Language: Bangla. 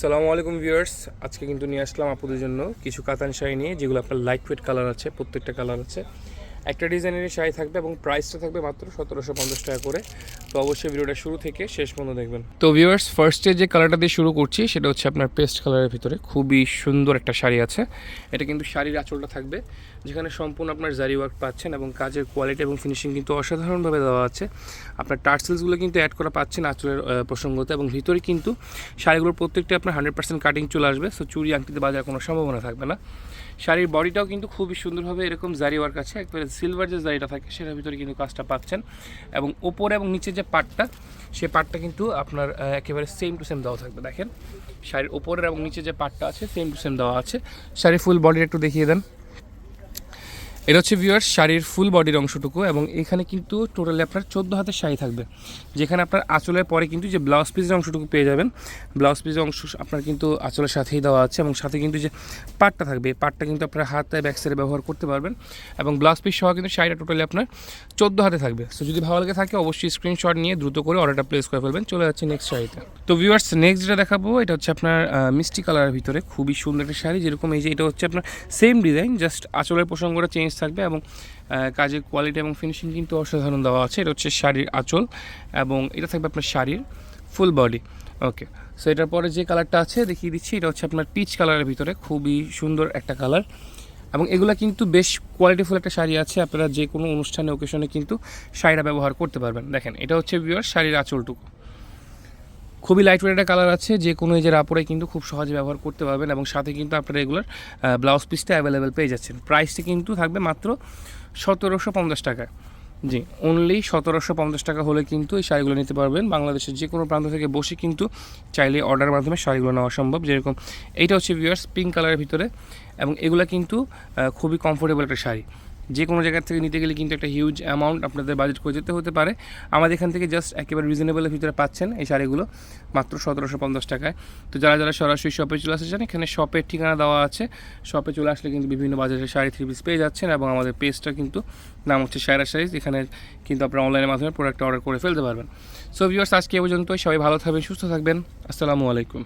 সালামু আলাইকুম ভিউয়ার্স। আজকে কিন্তু নিয়ে আসলাম আপুদের জন্য কিছু কাতান শাড়ি নিয়ে, যেগুলো আপনার লাইট ওয়েট কালার আছে, প্রত্যেকটা কালার আছে। একটা ডিজাইনের শাড়ি থাকবে এবং প্রাইসটা থাকবে মাত্র সতেরোশো পঞ্চাশ টাকা করে। তো অবশ্যই ভিডিওটা শুরু থেকে শেষ পর্যন্ত দেখবেন। তো ভিউয়ার্স ফার্স্টে যে কালারটা দিয়ে শুরু করছি, সেটা হচ্ছে আপনার পেস্ট কালারের ভিতরে। খুবই সুন্দর একটা শাড়ি আছে। এটা কিন্তু শাড়ির আঁচলটা থাকবে, যেখানে সম্পূর্ণ আপনার জারি ওয়ার্ক পাচ্ছেন এবং কাজের কোয়ালিটি এবং ফিনিশিং কিন্তু অসাধারণভাবে দেওয়া আছে। আপনার টার্সেলসগুলো কিন্তু অ্যাড করা পাচ্ছেন আঁচলের প্রসঙ্গতে এবং ভিতরে কিন্তু শাড়িগুলোর প্রত্যেকটা আপনার হান্ড্রেড পার্সেন্ট কাটিং চলে আসবে। সো চুরি আংটিতে বাজার কোনো সম্ভাবনা থাকবে না। শাড়ির বডিটাও কিন্তু খুবই সুন্দরভাবে এরকম জারি ওয়ার্ক আছে। একবারে সিলভার যে জারিটা থাকে, সেটার ভিতরে কিন্তু কাজটা পাচ্ছেন। এবং ওপরে এবং নিচে যে পাটটা, সে পাটটা কিন্তু আপনার একেবারে সেম টু সেম দেওয়া থাকবে। দেখেন, শাড়ির ওপরের এবং নিচে যে পাটটা আছে সেম টু সেম দেওয়া আছে। শাড়ির ফুল বডির একটু দেখিয়ে দেন। এটা হচ্ছে ভিউয়ার্স শাড়ির ফুল বডির অংশটুকু এবং এখানে কিন্তু টোটালি আপনার চোদ্দ হাতের শাড়ি থাকবে। যেখানে আপনার আঁচলের পরে কিন্তু যে ব্লাউজ পিসের অংশটুকু পেয়ে যাবেন ব্লাউজ পিসের অংশ আপনার কিন্তু আঁচলের সাথেই দেওয়া আছে এবং সাথে কিন্তু যে পাটটা থাকবে, এই পাটটা কিন্তু আপনার হাতে ব্যাক সাইডে ব্যবহার করতে পারবেন এবং ব্লাউজ পিস সহ কিন্তু শাড়িটা টোটালি আপনার চোদ্দ হাতে থাকবে। সো যদি ভালো লাগে থাকে অবশ্যই স্ক্রিনশট নিয়ে দ্রুত করে অর্ডারটা প্লেস করে ফেলবেন। চলে যাচ্ছে নেক্সট শাড়িতে। তো ভিউয়ার্স নেক্সট যেটা দেখাবো, এটা হচ্ছে আপনার মিষ্টি কালারের ভিতরে খুবই সুন্দর একটা শাড়ি। যেরকম এই যে এটা হচ্ছে আপনার সেম ডিজাইন জাস্ট আঁচলের প্রসঙ্গটা চেঞ্জ থাকবে এবং কাজের কোয়ালিটি এবং ফিনিশিং কিন্তু অসাধারণ দেওয়া আছে। এটা হচ্ছে শাড়ির আঁচল এবং এটা থাকবে আপনার শাড়ির ফুল বডি ওকে সো এটার পরে যে কালারটা আছে, দেখিয়ে দিচ্ছি, এটা হচ্ছে আপনার পিচ কালারের ভিতরে। খুবই সুন্দর একটা কালার এবং এগুলো কিন্তু বেশ কোয়ালিটিফুল একটা শাড়ি আছে। আপনারা যে কোনো অনুষ্ঠানে ওকেশনে কিন্তু শাড়িটা ব্যবহার করতে পারবেন। দেখেন, এটা হচ্ছে বিয়ার শাড়ির আঁচলটুকু। খুবই লাইট ওয়েট একটা কালার আছে, যে কোনো এজের আপরে কিন্তু খুব সহজে ব্যবহার করতে পারবেন এবং সাথে কিন্তু আপনারা এগুলোর ব্লাউজ পিসটা অ্যাভেলেবেল পেয়ে যাচ্ছেন। প্রাইসটি কিন্তু থাকবে মাত্র সতেরোশো পঞ্চাশ টাকা জি অনলি সতেরোশো পঞ্চাশ টাকা হলে কিন্তু এই শাড়িগুলো নিতে পারবেন। বাংলাদেশের যে কোনো প্রান্ত থেকে বসে কিন্তু চাইলে অর্ডারের মাধ্যমে শাড়িগুলো নেওয়া সম্ভব। যেরকম এইটা হচ্ছে ভিউয়ার্স পিঙ্ক কালারের ভিতরে এবং এগুলো কিন্তু খুবই কমফোর্টেবল একটা শাড়ি। যে কোনো জায়গার থেকে নিতে গেলে কিন্তু একটা হিউজ অ্যামাউন্ট আপনাদের বাজেট করে যেতে হতে পারে। আমাদের এখান থেকে জাস্ট একেবারে রিজনেবলের ভিতরে পাচ্ছেন এই শাড়িগুলো, মাত্র সতেরোশো পঞ্চাশ টাকায়। তো যারা যারা সরাসরি শপে চলে আসতে চান, এখানে শপের ঠিকানা দেওয়া আছে। শপে চলে আসলে কিন্তু বিভিন্ন বাজারের শাড়ি থ্রি পিস পেয়ে যাচ্ছেন এবং আমাদের পেজটা কিন্তু নাম হচ্ছে সায়রা শাড়িজ এখানে কিন্তু আপনারা অনলাইনের মাধ্যমে প্রোডাক্ট অর্ডার করে ফেলতে পারবেন। সো ভিউয়ার্স আজকে এ পর্যন্তই। সবাই ভালো থাকবেন, সুস্থ থাকবেন। আসসালামু আলাইকুম।